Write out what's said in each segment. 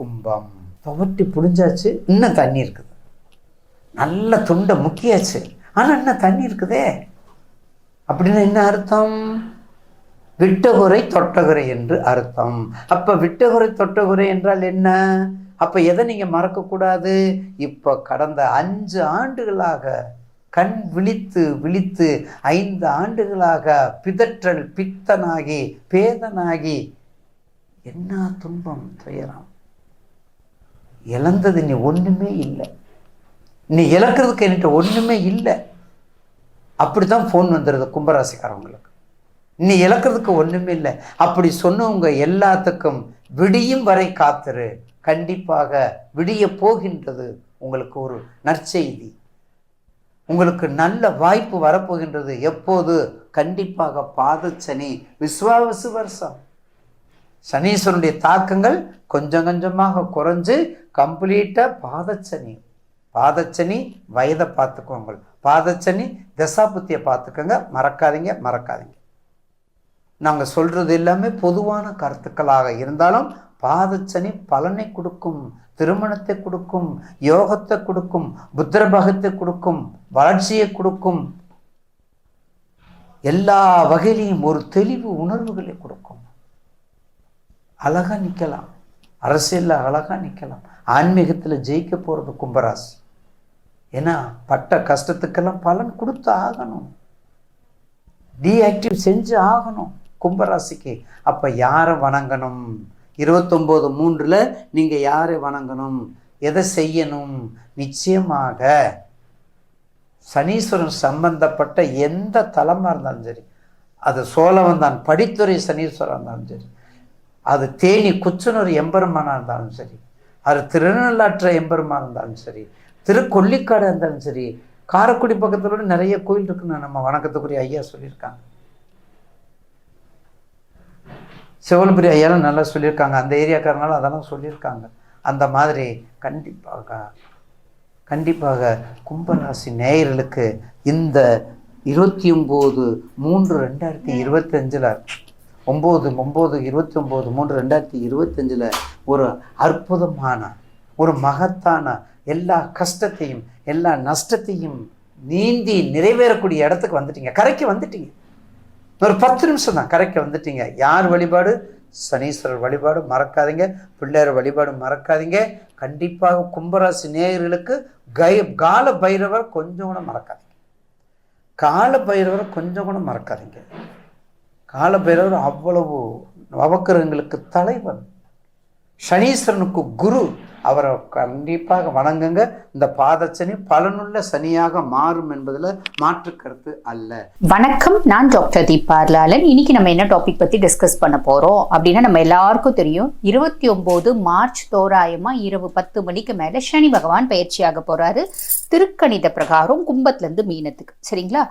கும்பம். துவட்டி புடிஞ்சாச்சு இன்னும் தண்ணி இருக்குது. நல்ல துண்டை முக்கியாச்சு. ஆனால் இன்னும் தண்ணி இருக்குதே. அப்படின்னு என்ன அர்த்தம்? விட்டகுறை தொட்டகுறை என்று அர்த்தம். அப்போ விட்டகுறை தொட்டகுறை என்றால் என்ன? அப்போ எதை நீங்கள் மறக்கக்கூடாது? இப்போ கடந்த அஞ்சு ஆண்டுகளாக கண் விழித்து விழித்து ஐந்து ஆண்டுகளாக பிதற்றல் பித்தனாகி பேதனாகி என்ன துன்பம் துயரம்? இழந்தது நீ ஒன்றுமே இல்லை. நீ இழக்கிறதுக்கு என்கிட்ட ஒன்றுமே இல்லை. அப்படி தான் ஃபோன் வந்துடுது கும்பராசிக்காரவங்களுக்கு. நீ இழக்கிறதுக்கு ஒன்றுமே இல்லை. அப்படி சொன்னவங்க எல்லாத்துக்கும் விடியும் வரை காத்துரு. கண்டிப்பாக விடிய போகின்றது உங்களுக்கு ஒரு நற்செய்தி. உங்களுக்கு நல்ல வாய்ப்பு வரப்போகின்றது. எப்போது? கண்டிப்பாக பாதச்சனி. விஸ்வாவசு வருஷம். சனீஸ்வரனுடைய தாக்கங்கள் கொஞ்சம் கொஞ்சமாக குறைஞ்சு கம்ப்ளீட்டாக பாதச்சனி. பாதச்சனி வயதை பார்த்துக்கோங்க. பாதச்சனி தசாபுத்தியை பார்த்துக்கோங்க. மறக்காதீங்க மறக்காதீங்க. நாங்கள் சொல்கிறது எல்லாமே பொதுவான கருத்துக்களாக இருந்தாலும் பாதச்சனி பலனை கொடுக்கும் திருமணத்தை கொடுக்கும் யோகத்தை கொடுக்கும் புத்திரபகத்தை கொடுக்கும் வளர்ச்சியை கொடுக்கும். எல்லா வகையிலையும் ஒரு தெளிவு உணர்வுகளை கொடுக்கும். அழகாக நிற்கலாம் அரசியலில் அழகாக நிற்கலாம் ஆன்மீகத்தில் ஜெயிக்க போகிறது கும்பராசி. ஏன்னா பட்ட கஷ்டத்துக்கெல்லாம் பலன் கொடுத்து ஆகணும். டீஆக்டிவ் செஞ்சு ஆகணும் கும்பராசிக்கு. அப்போ யாரை வணங்கணும்? இருபத்தொம்போது மூன்றில் நீங்கள் யாரை வணங்கணும்? எதை செய்யணும்? நிச்சயமாக சனீஸ்வரன் சம்பந்தப்பட்ட எந்த தலமாக இருந்தாலும் சரி அது சோழவன் தான் படித்துறை சனீஸ்வரன் இருந்தாலும் சரி அது தேனி குச்சனூர் எம்பெருமானாக இருந்தாலும் சரி அது திருநள்ளாற்ற எம்பெருமானாக இருந்தாலும் சரி திருக்கொல்லிக்காடு இருந்தாலும் சரி காரைக்குடி பக்கத்தில் கூட நிறைய கோயில் இருக்குன்னு நம்ம வணக்கத்துக்குரிய ஐயா சொல்லியிருக்காங்க. சிவலபுரி ஐயாலும் நல்லா சொல்லியிருக்காங்க. அந்த ஏரியாக்காரனாலும் அதெல்லாம் சொல்லியிருக்காங்க. அந்த மாதிரி கண்டிப்பாக கண்டிப்பாக கும்பராசி நேயர்களுக்கு இந்த இருபத்தி ஒம்பது மூன்று ரெண்டாயிரத்தி இருபத்தஞ்சில் ஒம்பது ஒம்பது இருபத்தி ஒம்பது மூன்று ரெண்டாயிரத்தி இருபத்தஞ்சில் ஒரு அற்புதமான ஒரு மகத்தான எல்லா கஷ்டத்தையும் எல்லா நஷ்டத்தையும் நீந்தி நிறைவேறக்கூடிய இடத்துக்கு வந்துட்டீங்க. கரைக்கு வந்துட்டீங்க. ஒரு பத்து நிமிஷம் தான் கரைக்கு வந்துட்டீங்க. யார் வழிபாடு? சனீஸ்வரர் வழிபாடு மறக்காதீங்க. பிள்ளையார் வழிபாடு மறக்காதீங்க. கண்டிப்பாக கும்பராசி நேயர்களுக்கு கை கால பைரவர் கொஞ்சம் கூட மறக்காதீங்க. கால பைரவரை கொஞ்சம் கூட மறக்காதீங்க. காலபைரவர் அவ்வளவு நவக்கிரகங்களுக்கு தலைவன். சனீஸ்வரனுக்கு குரு. அவரை கண்டிப்பாக வணங்குங்க. இந்த பாதச்சனி பலனுள்ள சனியாக மாறும் என்பதில் மாற்று கருத்து அல்ல. வணக்கம். நான் டாக்டர் தீபார்லாலன் இன்னைக்கு நம்ம என்ன டாபிக் பத்தி டிஸ்கஸ் பண்ண போறோம்? அப்படின்னா நம்ம எல்லாருக்கும் தெரியும். இருபத்தி ஒன்பது மார்ச் தோராயமா இரவு பத்து மணிக்கு மேல சனி பகவான் பயிற்சியாக போறாரு. திருக்கணித பிரகாரம் கும்பத்துல இருந்து மீனத்துக்கு. சரிங்களா?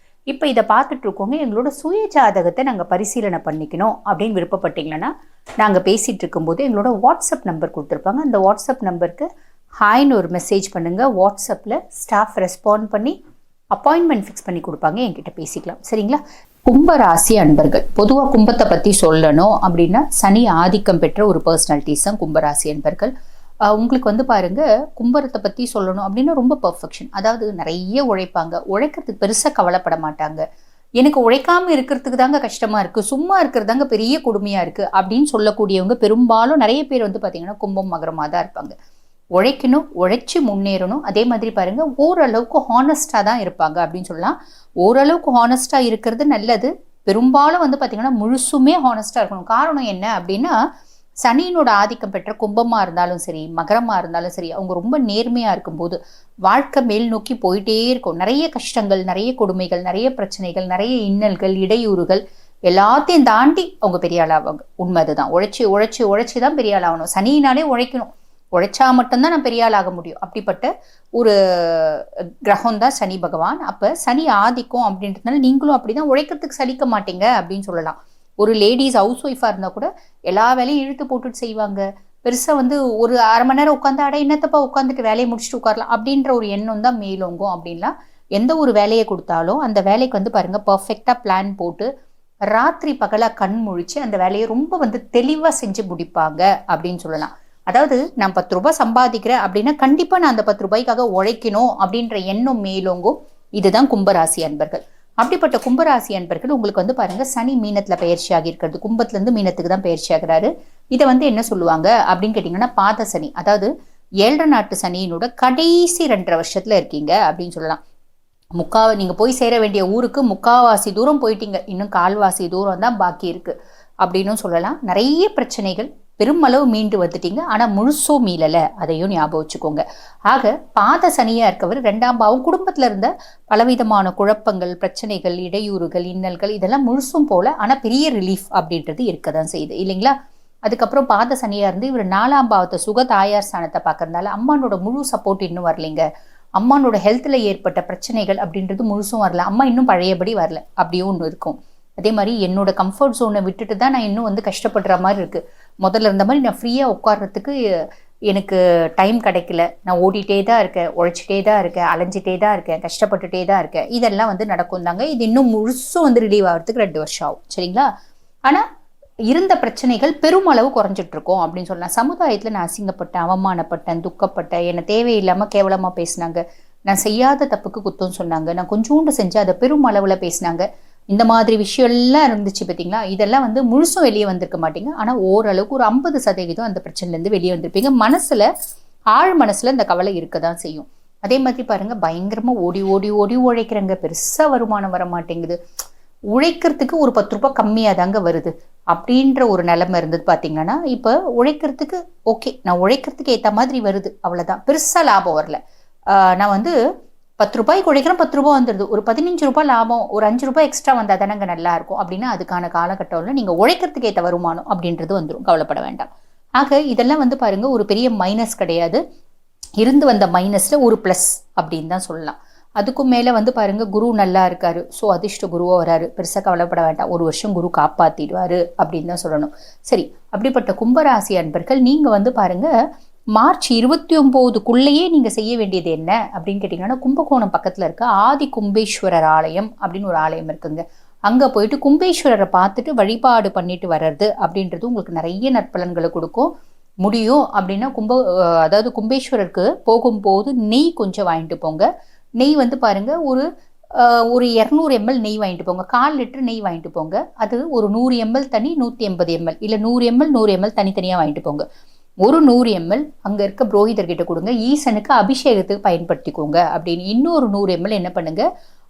இப்போ இதை பார்த்துட்ருக்கோங்க எங்களோட சுய ஜாதகத்தை நாங்கள் பரிசீலனை பண்ணிக்கணும் அப்படின்னு விருப்பப்பட்டீங்கன்னா நாங்கள் பேசிகிட்டு இருக்கும்போது எங்களோட வாட்ஸ்அப் நம்பர் கொடுத்துருப்பாங்க. அந்த வாட்ஸ்அப் நம்பருக்கு ஹாய்னு ஒரு மெசேஜ் பண்ணுங்கள் வாட்ஸ்அப்பில் ஸ்டாஃப் ரெஸ்பாண்ட் பண்ணி அப்பாயின்மெண்ட் ஃபிக்ஸ் பண்ணி கொடுப்பாங்க. என்கிட்ட பேசிக்கலாம். சரிங்களா? கும்பராசி அன்பர்கள் பொதுவாக கும்பத்தை பற்றி சொல்லணும் அப்படின்னா சனி ஆதிக்கம் பெற்ற ஒரு பர்சனாலிட்டிஸ் தான் கும்பராசி அன்பர்கள். உங்களுக்கு வந்து பாருங்க கும்பரத்தை பற்றி சொல்லணும் அப்படின்னா ரொம்ப பர்ஃபெக்ஷன் அதாவது நிறைய உழைப்பாங்க. உழைக்கிறதுக்கு பெருசாக கவலைப்பட மாட்டாங்க. எனக்கு உழைக்காம இருக்கிறதுக்கு தாங்க கஷ்டமா இருக்கு. சும்மா இருக்கிறதாங்க பெரிய கொடுமையா இருக்கு அப்படின்னு சொல்லக்கூடியவங்க பெரும்பாலும் நிறைய பேர் வந்து பார்த்தீங்கன்னா கும்பம் மகரமாக தான் இருப்பாங்க. உழைக்கணும் உழைச்சி முன்னேறணும். அதே மாதிரி பாருங்க ஓரளவுக்கு ஹானஸ்டாக தான் இருப்பாங்க அப்படின்னு சொல்லலாம். ஓரளவுக்கு ஹானஸ்டாக இருக்கிறது நல்லது. பெரும்பாலும் வந்து பார்த்தீங்கன்னா முழுசுமே ஹானஸ்டாக இருக்கணும். காரணம் என்ன அப்படின்னா சனியினோட ஆதிக்கம் பெற்ற கும்பமாக இருந்தாலும் சரி மகரமாக இருந்தாலும் சரி அவங்க ரொம்ப நேர்மையாக இருக்கும்போது வாழ்க்கை மேல் நோக்கி போயிட்டே இருக்கும். நிறைய கஷ்டங்கள் நிறைய கொடுமைகள் நிறைய பிரச்சனைகள் நிறைய இன்னல்கள் இடையூறுகள் எல்லாத்தையும் தாண்டி அவங்க பெரிய ஆளாவாங்க உண்மை அதுதான் உழைச்சி உழைச்சி உழைச்சி தான் பெரிய ஆளாகணும் சனியினாலே உழைக்கணும். உழைச்சா மட்டும்தான் நான் பெரிய ஆக முடியும். அப்படிப்பட்ட ஒரு கிரகம் தான் சனி பகவான். அப்போ சனி ஆதிக்கம் அப்படின்றதுனால நீங்களும் அப்படிதான் உழைக்கிறதுக்கு சலிக்க மாட்டீங்க அப்படின்னு சொல்லலாம். ஒரு லேடிஸ் ஹவுஸ் ஒய்ஃபாக இருந்தால் கூட எல்லா வேலையும் இழுத்து போட்டுட்டு செய்வாங்க. பெருசாக வந்து ஒரு அரை மணி நேரம் உட்காந்து அட என்னத்தப்பா உட்காந்துட்டு வேலையை முடிச்சுட்டு உட்காரலாம் அப்படின்ற ஒரு எண்ணம் தான் மேலோங்கும் அப்படின்லாம் எந்த ஒரு வேலையை கொடுத்தாலும் அந்த வேலைக்கு வந்து பாருங்க பர்ஃபெக்டாக பிளான் போட்டு ராத்திரி பகலாக கண் முழிச்சு அந்த வேலையை ரொம்ப வந்து தெளிவாக செஞ்சு முடிப்பாங்க அப்படின்னு சொல்லலாம். அதாவது நான் பத்து ரூபாய் சம்பாதிக்கிறேன் அப்படின்னா கண்டிப்பாக நான் அந்த பத்து ரூபாய்க்காக உழைக்கணும் அப்படின்ற எண்ணம் மேலோங்கும். இதுதான் கும்பராசி அன்பர்கள். அப்படிப்பட்ட கும்பராசி அன்பர்கள் உங்களுக்கு வந்து பாருங்க சனி மீனத்துல பயிற்சி ஆகியிருக்கிறது கும்பத்துல இருந்து மீனத்துக்கு தான் பயிற்சி ஆகிறாரு. இதை வந்து என்ன சொல்லுவாங்க அப்படின்னு கேட்டிங்கன்னா பாத சனி அதாவது ஏழரை நாட்டு சனியினோட கடைசி ரெண்டரை வருஷத்துல இருக்கீங்க அப்படின்னு சொல்லலாம். முக்கா நீங்க போய் சேர வேண்டிய ஊருக்கு முக்காவாசி தூரம் போயிட்டீங்க. இன்னும் கால்வாசி தூரம் தான் பாக்கி இருக்கு. அப்படின்னும் சொல்லலாம். நிறைய பிரச்சனைகள் பெருமளவு மீண்டு வந்துட்டீங்க. ஆனால் முழுசோ மீளல. அதையும் ஞாபகம் வச்சுக்கோங்க. ஆக பாத சனியாக இருக்கவர் ரெண்டாம் பாவம். குடும்பத்தில் இருந்த பலவிதமான குழப்பங்கள் பிரச்சனைகள் இடையூறுகள் இன்னல்கள் இதெல்லாம் முழுசும் போல ஆனால் பெரிய ரிலீஃப் அப்படின்றது இருக்க தான் செய்யுது. இல்லைங்களா? அதுக்கப்புறம் பாத சனியாக இருந்து இவர் நாலாம் பாவத்தை சுக தாயார் ஸ்தானத்தை பார்க்கறதுனால அம்மானோட முழு சப்போர்ட் இன்னும் வரலைங்க. அம்மானோட ஹெல்த்தில் ஏற்பட்ட பிரச்சனைகள் அப்படின்றது முழுசும் வரல. அம்மா இன்னும் பழையபடி வரல. அப்படியும் ஒன்று இருக்கும். அதே மாதிரி என்னோட கம்ஃபர்ட் ஜோனை விட்டுட்டு தான் நான் இன்னும் வந்து கஷ்டப்படுற மாதிரி இருக்குது முதல்ல இருந்த மாதிரி நான் ஃப்ரீயாக உட்கார்றதுக்கு எனக்கு டைம் கிடைக்கல. நான் ஓடிட்டே தான் இருக்கேன் உழைச்சிட்டே தான் இருக்கேன் அலைஞ்சிட்டே தான் இருக்கேன் கஷ்டப்பட்டுட்டே தான் இருக்கேன். இதெல்லாம் வந்து நடக்கும் தாங்க. இது இன்னும் முழுசும் வந்து ரிலீவ் ஆகிறதுக்கு ரெண்டு வருஷம் ஆகும். சரிங்களா? ஆனால் இருந்த பிரச்சனைகள் பெருமளவு குறைஞ்சிட்ருக்கோம் அப்படின்னு சொல்லலாம். சமுதாயத்தில் நான் அசிங்கப்பட்டேன் அவமானப்பட்டேன் துக்கப்பட்டேன் என்னை தேவையில்லாமல் கேவலமாக பேசினாங்க. நான் செய்யாத தப்புக்கு குத்தம் சொன்னாங்க. நான் கொஞ்சோண்டு செஞ்சு அதை பெருமளவில் பேசினாங்க. இந்த மாதிரி விஷயம் எல்லாம் இருந்துச்சு பார்த்தீங்களா இதெல்லாம் வந்து முழுசும் வெளியே வந்திருக்க மாட்டீங்க. ஆனால் ஓரளவுக்கு ஒரு ஐம்பது சதவீதம் அந்த பிரச்சனைலேருந்து வெளியே வந்திருப்பீங்க. மனசில் ஆழ் மனசில் இந்த கவலை இருக்க தான் செய்யும். அதே மாதிரி பாருங்க பயங்கரமாக ஓடி ஓடி ஓடி உழைக்கிறங்க. பெருசாக வருமானம் வர மாட்டேங்குது. உழைக்கிறதுக்கு ஒரு பத்து ரூபாய் கம்மியாக தாங்க வருது. அப்படின்ற ஒரு நிலைமை இருந்தது பார்த்தீங்கன்னா இப்போ உழைக்கிறதுக்கு ஓகே. நான் உழைக்கிறதுக்கு ஏற்ற மாதிரி வருது. அவ்வளோதான் பெருசாக லாபம் வரல. நான் வந்து பத்து ரூபாய்க்கு உழைக்கிறேன் பத்து ரூபாய் வந்துடுது ஒரு பதினஞ்சு ரூபாய் லாபம் ஒரு அஞ்சு ரூபாய் எக்ஸ்ட்ரா வந்தால் தானங்க நல்லா இருக்கும். அப்படின்னா அதுக்கான காலகட்டம்ல நீங்கள் உழைக்கிறதுக்கு ஏற்ற வருமானம் அப்படின்றது வந்துடும் கவலைப்பட வேண்டாம். ஆக இதெல்லாம் வந்து பாருங்க ஒரு பெரிய மைனஸ் கிடையாது. இருந்து வந்த மைனஸில் ஒரு ப்ளஸ் அப்படின்னு தான் சொல்லலாம். அதுக்கும் மேலே வந்து பாருங்க குரு நல்லா இருக்காரு. ஸோ அதிர்ஷ்ட குருவோ வராரு. பெருசாக கவலைப்பட வேண்டாம். ஒரு வருஷம் குரு காப்பாற்றிடுவார் அப்படின்னு தான் சொல்லணும். சரி அப்படிப்பட்ட கும்பராசி அன்பர்கள் நீங்கள் வந்து பாருங்கள் மார்ச் இருபத்தி ஒம்போதுக்குள்ளேயே நீங்கள் செய்ய வேண்டியது என்ன அப்படின்னு கேட்டிங்கன்னா கும்பகோணம் பக்கத்தில் இருக்க ஆதி கும்பேஸ்வரர் ஆலயம் அப்படின்னு ஒரு ஆலயம் இருக்குங்க. அங்கே போயிட்டு கும்பேஸ்வரரை பார்த்துட்டு வழிபாடு பண்ணிட்டு வர்றது அப்படின்றது உங்களுக்கு நிறைய நற்பலன்களை கொடுக்கும். முடியும் அப்படின்னா கும்ப அதாவது கும்பேஸ்வரருக்கு போகும்போது நெய் கொஞ்சம் வாங்கிட்டு போங்க. நெய் வந்து பாருங்க ஒரு ஒரு இரநூறு எம்எல் நெய் வாங்கிட்டு போங்க. கால் லிட்டர் நெய் வாங்கிட்டு போங்க. அது ஒரு நூறு எம்எல் தனி நூற்றி எண்பது எம்எல். இல்லை நூறு எம்எல் நூறு எம்எல் தனித்தனியாக வாங்கிட்டு போங்க. ஒரு நூறு எம்எல் அங்கே இருக்க புரோகிதர்கிட்ட கொடுங்க. ஈசனுக்கு அபிஷேகத்துக்கு பயன்படுத்திக்கோங்க அப்படின்னு இன்னொரு நூறு எம்எல் என்ன பண்ணுங்க?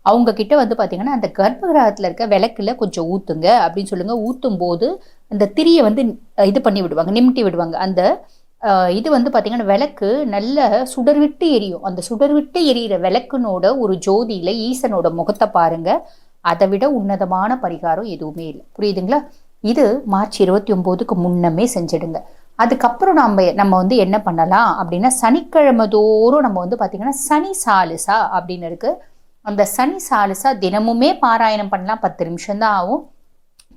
அவங்க கிட்ட வந்து பார்த்தீங்கன்னா அந்த கர்ப்பகிரகத்தில் இருக்க விளக்கில் கொஞ்சம் ஊற்றுங்க அப்படின்னு சொல்லுங்க. ஊற்றும் போது அந்த திரியை வந்து இது பண்ணி விடுவாங்க நிமிட்டி விடுவாங்க. அந்த இது வந்து பார்த்தீங்கன்னா விளக்கு நல்ல சுடர்விட்டு எரியும். அந்த சுடர்விட்டு எரியிற விளக்குனோட ஒரு ஜோதியில் ஈசனோட முகத்தை பாருங்க. அதை விட உன்னதமான பரிகாரம் எதுவுமே இல்லை. புரியுதுங்களா? இது மார்ச் இருபத்தி ஒம்போதுக்கு முன்னமே செஞ்சிடுங்க. அதுக்கப்புறம் நம்ம நம்ம வந்து என்ன பண்ணலாம் அப்படின்னா சனிக்கிழமை தோறும் நம்ம வந்து பார்த்திங்கன்னா சனி சாலிசா அப்படின்னு இருக்குது அந்த சனி சாலிசா தினமுமே பாராயணம் பண்ணலாம். பத்து நிமிஷம் தான் ஆகும்.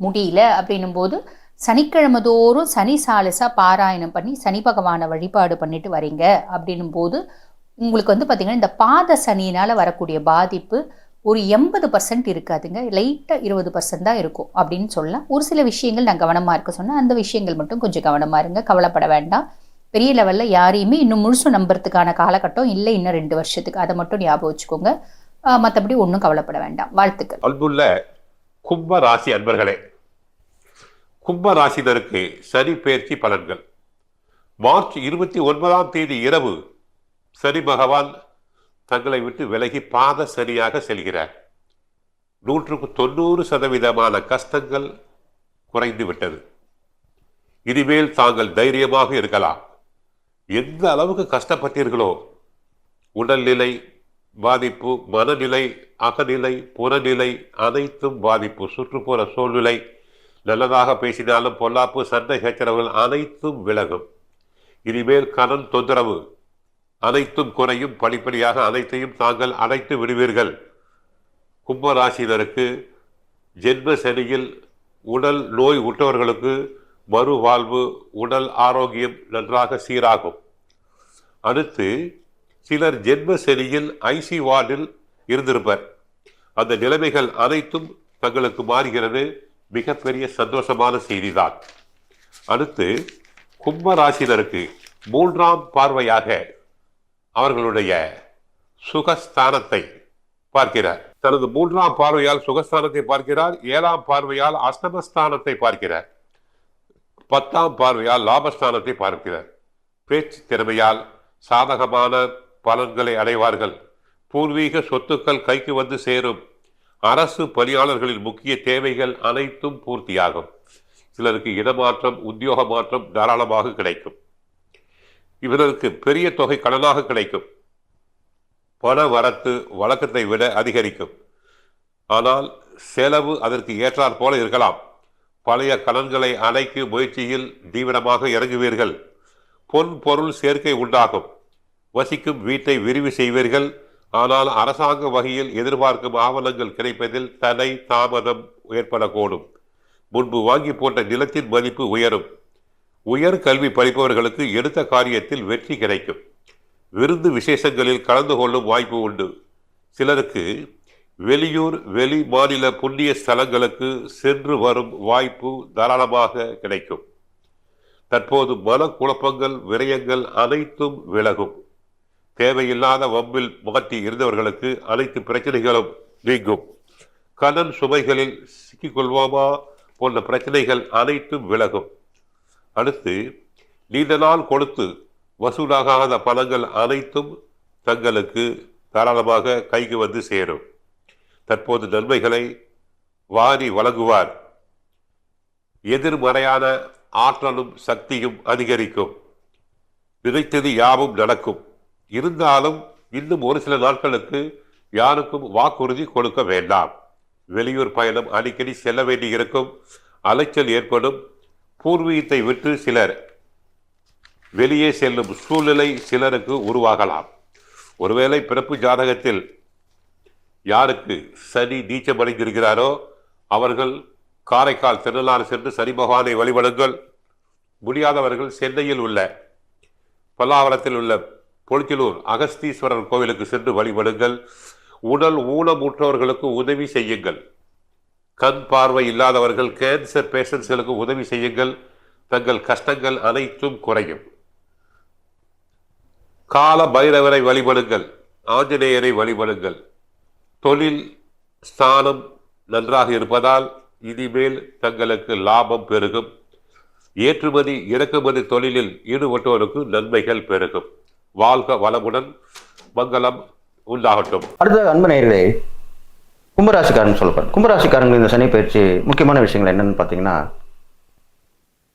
முடியல அப்படின்னும் போது சனிக்கிழமை தோறும் சனி சாலிசா பாராயணம் பண்ணி சனி பகவானை வழிபாடு பண்ணிட்டு வரீங்க அப்படின்னும் போது உங்களுக்கு வந்து பார்த்திங்கன்னா இந்த பாத சனியினால் வரக்கூடிய பாதிப்பு ஒரு எண்பது பர்சன்ட் இருக்காதுங்க. லைட்டாக இருபது பர்சன்ட் தான் இருக்கும் அப்படின்னு சொல்லலாம். ஒரு சில விஷயங்கள் நான் கவனமாக இருக்க சொன்னால் அந்த விஷயங்கள் மட்டும் கொஞ்சம் கவனமாக இருங்க. கவலைப்பட வேண்டாம். பெரிய லெவலில் யாரையுமே இன்னும் முழுசும் நம்புறதுக்கான காலகட்டம் இல்லை. இன்னும் ரெண்டு வருஷத்துக்கு. அதை மட்டும் ஞாபகம் வச்சுக்கோங்க. மற்றபடி ஒன்றும் கவலைப்பட வேண்டாம். வாழ்த்துக்கள். அன்புள்ள கும்ப ராசி அன்பர்களே. கும்ப ராசினருக்கு சனி பயிற்சி பலன்கள். மார்ச் இருபத்தி ஒன்பதாம் தேதி இரவு சனி பகவான் தங்களை விட்டு விலகி பாத சரியாக செல்கிறார். நூற்றுக்கு தொண்ணூறு சதவீதமான கஷ்டங்கள் குறைந்து விட்டது. இனிமேல் தாங்கள் தைரியமாக இருக்கலாம். எந்த அளவுக்கு கஷ்டப்பட்டீர்களோ உடல்நிலை பாதிப்பு மனநிலை அகநிலை புறநிலை அனைத்தும் பாதிப்பு சுற்றுப்புற சூழ்நிலை நல்லதாக பேசினாலும் பொல்லாப்பு சண்டை சச்சரவுகள் அனைத்தும் விலகும். இனிமேல் கடன் தொந்தரவு அனைத்தும் குறையும். படிப்படியாக அனைத்தையும் தாங்கள் அடைத்து விடுவீர்கள். கும்பராசினருக்கு ஜென்ம சனியில் உடல் நோய் உற்றவர்களுக்கு மறுவாழ்வு உடல் ஆரோக்கியம் நன்றாக சீராகும். அடுத்து சிலர் ஜென்ம சனியில் ஐசி வார்டில் இருந்திருப்பர். அந்த நிலைமைகள் அனைத்தும் தங்களுக்கு மாறுகிறது. மிகப்பெரிய சந்தோஷமான செய்திதான். அடுத்து கும்பராசினருக்கு மூன்றாம் பார்வையாக அவர்களுடைய சுகஸ்தானத்தை பார்க்கிறார். தனது மூன்றாம் பார்வையால் சுகஸ்தானத்தை பார்க்கிறார். ஏழாம் பார்வையால் அஷ்டமஸ்தானத்தை பார்க்கிறார். பத்தாம் பார்வையால் லாபஸ்தானத்தை பார்க்கிறார். பேச்சு திறமையால் சாதகமான பலன்களை அடைவார்கள். பூர்வீக சொத்துக்கள் கைக்கு வந்து சேரும். அரசு பணியாளர்களின் முக்கிய தேவைகள் அனைத்தும் பூர்த்தியாகும். சிலருக்கு இடமாற்றம் உத்தியோக மாற்றம் தாராளமாக கிடைக்கும். இவர்களுக்கு பெரிய தொகை கடனாக கிடைக்கும். பண வரத்து வழக்கத்தை விட அதிகரிக்கும். ஆனால் செலவு அதற்கு ஏற்றாற் போல இருக்கலாம். பழைய கடன்களை அணைக்கும் முயற்சியில் தீவிரமாக இறங்குவீர்கள். பொன் பொருள் சேர்க்கை உண்டாகும். வசிக்கும் வீட்டை விரிவு செய்வீர்கள். ஆனால் அரசாங்க வகையில் எதிர்பார்க்கும் ஆவணங்கள் கிடைப்பதில் தடை தாமதம் ஏற்படக்கூடும். முன்பு வாங்கி போட்ட நிலத்தின் மதிப்பு உயரும். உயர் கல்வி படிப்பவர்களுக்கு எடுத்த காரியத்தில் வெற்றி கிடைக்கும். விருந்து விசேஷங்களில் கலந்து கொள்ளும் வாய்ப்பு உண்டு. சிலருக்கு வெளியூர் வெளி மாநில புண்ணிய ஸ்தலங்களுக்கு சென்று வரும் வாய்ப்பு தாராளமாக கிடைக்கும். தற்போது மன குழப்பங்கள் விரயங்கள் அனைத்தும் விலகும். தேவையில்லாத வம்பில் மாற்றி இருந்தவர்களுக்கு அனைத்து பிரச்சனைகளும் நீங்கும். கடன் சுமைகளில் சிக்கிக்கொள்வோமா போன்ற பிரச்சனைகள் அனைத்தும் விலகும். அடுத்து நீண்ட நாள் கொடுத்து வசூலாகாத பணங்கள் அனைத்தும் தங்களுக்கு தாராளமாக கைக்கு வந்து சேரும். தற்போது நன்மைகளை வாரி வழங்குவார். எதிர்மறையான ஆற்றலும் சக்தியும் அதிகரிக்கும். நினைத்தது யாவும் நடக்கும். இருந்தாலும் இன்னும் ஒரு சில நாட்களுக்கு யாருக்கும் வாக்குறுதி கொடுக்க வேண்டாம். வெளியூர் பயணம் அடிக்கடி செல்ல வேண்டியிருக்கும். அலைச்சல் ஏற்படும். பூர்வீகத்தை விட்டு சிலர் வெளியே செல்லும் சூழ்நிலை சிலருக்கு உருவாகலாம். ஒருவேளை பிறப்பு ஜாதகத்தில் யாருக்கு சனி நீச்சமடைந்திருக்கிறாரோ அவர்கள் காரைக்கால் திருநள்ளாறு சென்று சனி பகவானை வழிபடுங்கள். முடியாதவர்கள் சென்னையில் உள்ள பல்லாவரத்தில் உள்ள பொலிச்சலூர் அகஸ்தீஸ்வரர் கோவிலுக்கு சென்று வழிபடுங்கள். உடல் ஊனமுற்றவர்களுக்கு உதவி செய்யுங்கள். கண் பார்வை இல்லாதவர்கள் கேன்சர் பேஷண்ட்ஸ்களுக்கு உதவி செய்யுங்கள். தங்கள் கஷ்டங்கள் அனைத்தும் குறையும். கால பைரவரை வழிபடுங்கள். ஆஞ்சநேயரை வழிபடுங்கள். தொழில் ஸ்தானம் நன்றாக இருப்பதால் இனிமேல் தங்களுக்கு லாபம் பெருகும். ஏற்றுமதி இறக்குமதி தொழிலில் ஈடுபட்டோருக்கு நன்மைகள் பெருகும். வாழ்க வளமுடன் மங்களம் உண்டாகட்டும். அடுத்த அன்பு நேர்களே கும்பராசிக்காரன் சொல்லப்படும் கும்பராசிக்காரங்க இந்த சனி பயிற்சி முக்கியமான விஷயங்கள் என்னன்னு பார்த்தீங்கன்னா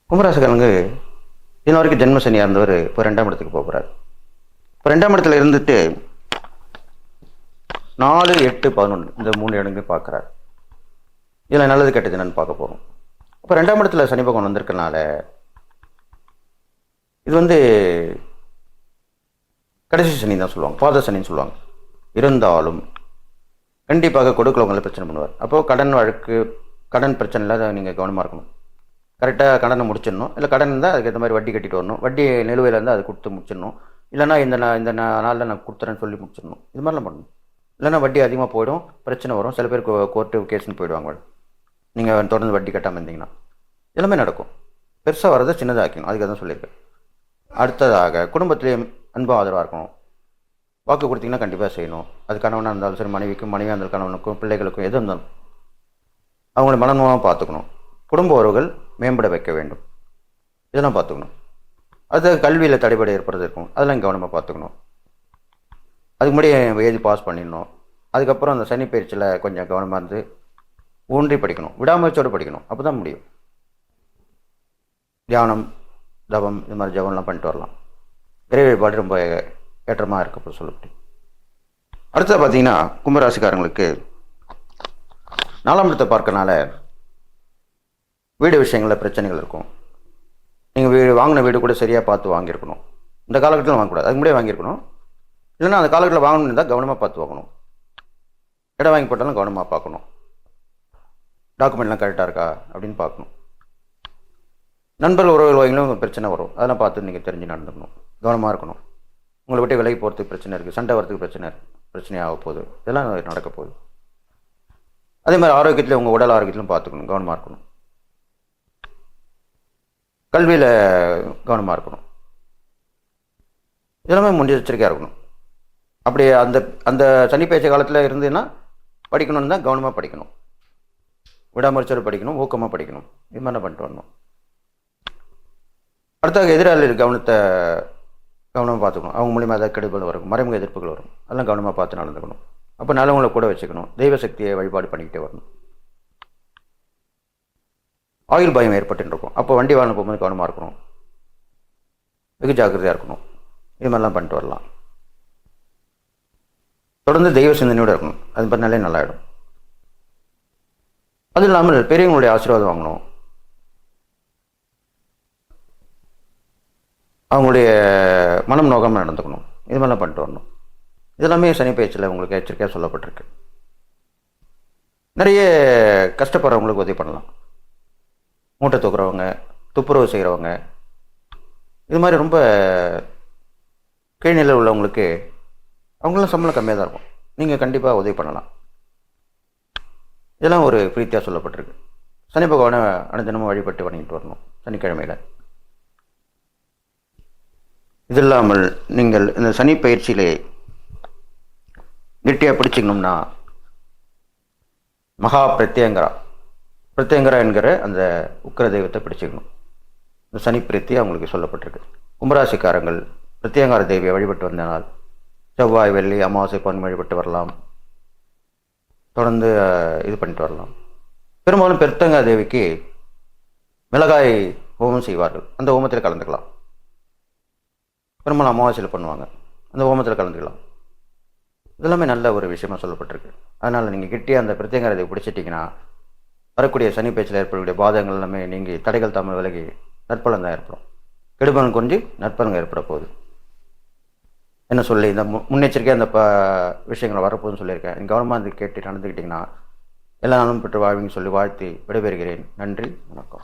கும்பராசிக்காரங்க இன்ன வரைக்கும் ஜென்ம சனியாக இருந்தவர் இப்போ ரெண்டாம் இடத்துக்கு போக போகிறார் இப்போ ரெண்டாம் இடத்துல இருந்துட்டு நாலு எட்டு பதினொன்று இந்த மூணு இடங்கு பார்க்குறார். இதில் நல்லது கெட்டது என்னன்னு பார்க்க போகிறோம் இப்போ ரெண்டாம் இடத்துல சனி பகவான் வந்திருக்கனால இது வந்து கடைசி சனி தான் சொல்லுவாங்க. பாத சனின்னு சொல்லுவாங்க. இருந்தாலும் கண்டிப்பாக கொடுக்கலவங்களை பிரச்சனை பண்ணுவார். அப்போது கடன் வழக்கு கடன் பிரச்சனையில் அதை நீங்கள் கவனமாக இருக்கணும். கரெக்டாக கடனை முடிச்சிடணும். இல்லை கடன் இருந்தால் அதுக்கேற்ற மாதிரி வட்டி கட்டிட்டு வரணும். வட்டி நிலுவையில் இருந்தால் அது கொடுத்து முடிச்சிடணும். இல்லைனா இந்த நான் இந்த நா- நாளில் நான் கொடுத்துறேன்னு சொல்லி முடிச்சிடணும். இது மாதிரிலாம் பண்ணணும். இல்லைனா வட்டி அதிகமாக போயிடும் பிரச்சனை வரும். சில பேர் கோர்ட்டு கேஸ்னு போயிடுவாங்க. நீங்கள் தொடர்ந்து வட்டி கட்டாமல் இருந்தீங்கன்னா. எல்லாமே நடக்கும். பெருசாக வரதை சின்னதாக்கணும் அதுக்கு தான் சொல்லியிருக்கேன். அடுத்ததாக குடும்பத்திலே அன்பாக ஆதரவாக இருக்கணும். வாக்கு கொடுத்தீங்கன்னா கண்டிப்பாக செய்யணும். அது கணவனாக இருந்தாலும் சரி மனைவிக்கும் மனைவியாக இருந்தாலும் கணவனுக்கும் பிள்ளைகளுக்கும் எது இருந்தாலும். அவங்கள மனநலமாக பார்த்துக்கணும். குடும்ப உறவுகள் மேம்பட வைக்க வேண்டும். இதெல்லாம் பார்த்துக்கணும். அது கல்வியில் தடைபட ஏற்படுறது இருக்கும். அதெல்லாம் கவனமாக பார்த்துக்கணும். அதுக்கு முன்னாடி எழுதி பாஸ் பண்ணிடணும். அதுக்கப்புறம் அந்த சனி பயிற்சியில் கொஞ்சம் கவனமாக இருந்து ஊன்றி படிக்கணும். விடாமுயற்சியோடு படிக்கணும். அப்போ தான் முடியும். தியானம் தவம் இது மாதிரி ஜபம்லாம் பண்ணிட்டு வரலாம். இறை வழிபாடு ரொம்ப ஏற்றமாக இருக்க சொல்லப்பட்டு அடுத்தது பார்த்தீங்கன்னா கும்பராசிக்காரங்களுக்கு நாலாம் இடத்தை பார்க்கறனால வீடு விஷயங்களில் பிரச்சனைகள் இருக்கும். நீங்கள் வீடு வாங்கின வீடு கூட சரியாக பார்த்து வாங்கியிருக்கணும். இந்த காலகட்டத்தில் வாங்கக்கூடாது. அதுக்கு முன்னாடியே வாங்கியிருக்கணும். இல்லைன்னா அந்த காலகட்டத்தில் வாங்கணும் இருந்தால் கவனமாக பார்த்து வாங்கணும். இடம் வாங்கி போட்டாலும் கவனமாக பார்க்கணும். டாக்குமெண்ட்லாம் கரெக்டாக இருக்கா அப்படின்னு பார்க்கணும். நண்பர்கள் உறவுகள் வாங்கிலும் பிரச்சனை வரும். அதெல்லாம் பார்த்து நீங்கள் தெரிஞ்சு நடந்துக்கணும். கவனமாக இருக்கணும். உங்களை விட்டு விலகி போகிறதுக்கு பிரச்சனை இருக்குது சண்டை வரதுக்கு பிரச்சனை பிரச்சனையாக போகுது. இதெல்லாம் நடக்க போகுது. அதே மாதிரி ஆரோக்கியத்தில் உங்கள் உடல் ஆரோக்கியத்திலும் பார்த்துக்கணும். கவனமாக இருக்கணும். கல்வியில் கவனமாக இருக்கணும். இதெல்லாமே முன்னெச்சரிக்கையாக இருக்கணும். அப்படி அந்த அந்த சனி பேச்ச காலத்தில் இருந்ததுன்னா படிக்கணும்னு தான் கவனமாக படிக்கணும். விடாமரிச்சல் படிக்கணும். ஊக்கமாக படிக்கணும். இது மாதிரி பண்ணிட்டு வரணும். அடுத்த எதிராளி கவனத்தை கவனமாக பார்த்துக்கணும். அவங்க மூலியமாக ஏதாவது கெடுதல் வரும் மறைமுக எதிர்ப்புகள் வரும். அதெல்லாம் கவனமாக பார்த்து நடந்துக்கணும். அப்போ நல்லவங்களை கூட வச்சுக்கணும். தெய்வ சக்தியை வழிபாடு பண்ணிக்கிட்டே வரணும். ஆயுள் பயம் ஏற்பட்டு இருக்கும் அப்போ வண்டி வாகனம் போகும்போது கவனமாக இருக்கணும். வெகு ஜாக்கிரதையாக இருக்கணும். இது மாதிரிலாம் பண்ணிட்டு வரலாம். தொடர்ந்து தெய்வ சிந்தனையோடு இருக்கணும். அது பண்ணாலே நல்லாயிடும். அதுவும் இல்லாமல் பெரியவங்களுடைய ஆசீர்வாதம் வாங்கணும். அவங்களுடைய மனம் நோகாமல் நடந்துக்கணும். இது மாதிரிலாம் பண்ணிட்டு வரணும். இதெல்லாமே சனி பயிற்சியில் உங்களுக்கு எச்சரிக்கையாக சொல்லப்பட்டிருக்கு. நிறைய கஷ்டப்படுறவங்களுக்கு உதவி பண்ணலாம். மூட்டை தூக்குறவங்க துப்புரவு செய்கிறவங்க இது மாதிரி ரொம்ப கீழ்நிலை உள்ளவங்களுக்கு அவங்களாம் சம்பளம் கம்மியாக தான் இருக்கும். நீங்கள் கண்டிப்பாக உதவி பண்ணலாம். இதெல்லாம் ஒரு பிரீத்தியாக சொல்லப்பட்டிருக்கு. சனி பகவானை அனுதினமும் வழிபட்டு வணங்கிட்டு வரணும். சனிக்கிழமையில். இது இல்லாமல் நீங்கள் இந்த சனி பயிற்சியிலே கெட்டியாக பிடிச்சிக்கணும்னா மகா பிரத்யங்கரா. பிரத்யங்கரா என்கிற அந்த உக்கிர தெய்வத்தை பிடிச்சிக்கணும். இந்த சனி பிரீத்தி அவங்களுக்கு சொல்லப்பட்டிருக்கு. கும்பராசிக்காரங்கள் பிரத்யங்கார தேவியை வழிபட்டு வந்தனால் செவ்வாய் வெள்ளி அமாவாசை பொன் வழிபட்டு வரலாம். தொடர்ந்து இது பண்ணிட்டு வரலாம். பெரும்பாலும் பெருத்தங்கா தேவிக்கு மிளகாய் ஹோமம் செய்வார்கள். அந்த ஹோமத்தில் கலந்துக்கலாம். பெரும்பாலும் அமாவாசையில் பண்ணுவாங்க. அந்த ஹோமத்தில் கலந்துக்கலாம். இதெல்லாமே நல்ல ஒரு விஷயமா சொல்லப்பட்டிருக்கு. அதனால் நீங்கள் கிட்டே அந்த பிரத்யேகத்தை பிடிச்சிட்டிங்கன்னா வரக்கூடிய சனி பேச்சில் ஏற்படக்கூடிய பாதகங்கள் எல்லாமே நீங்கள் தடைகள் தாமல் விலகி நற்பலன் தான் ஏற்படும். கெடுபலன் குறைஞ்சி நற்பலங்கள் ஏற்பட போகுது. என்ன சொல்லி இந்த மு முன்னெச்சரிக்கையாக அந்த ப விஷயங்கள் வரப்போகுதுன்னு சொல்லியிருக்கேன். கவனமாக இது கேட்டு நடந்துக்கிட்டிங்கன்னா எல்லா நாளும் பெற்று வாழ்வின்னு சொல்லி வாழ்த்தி விடைபெறுகிறேன். நன்றி வணக்கம்.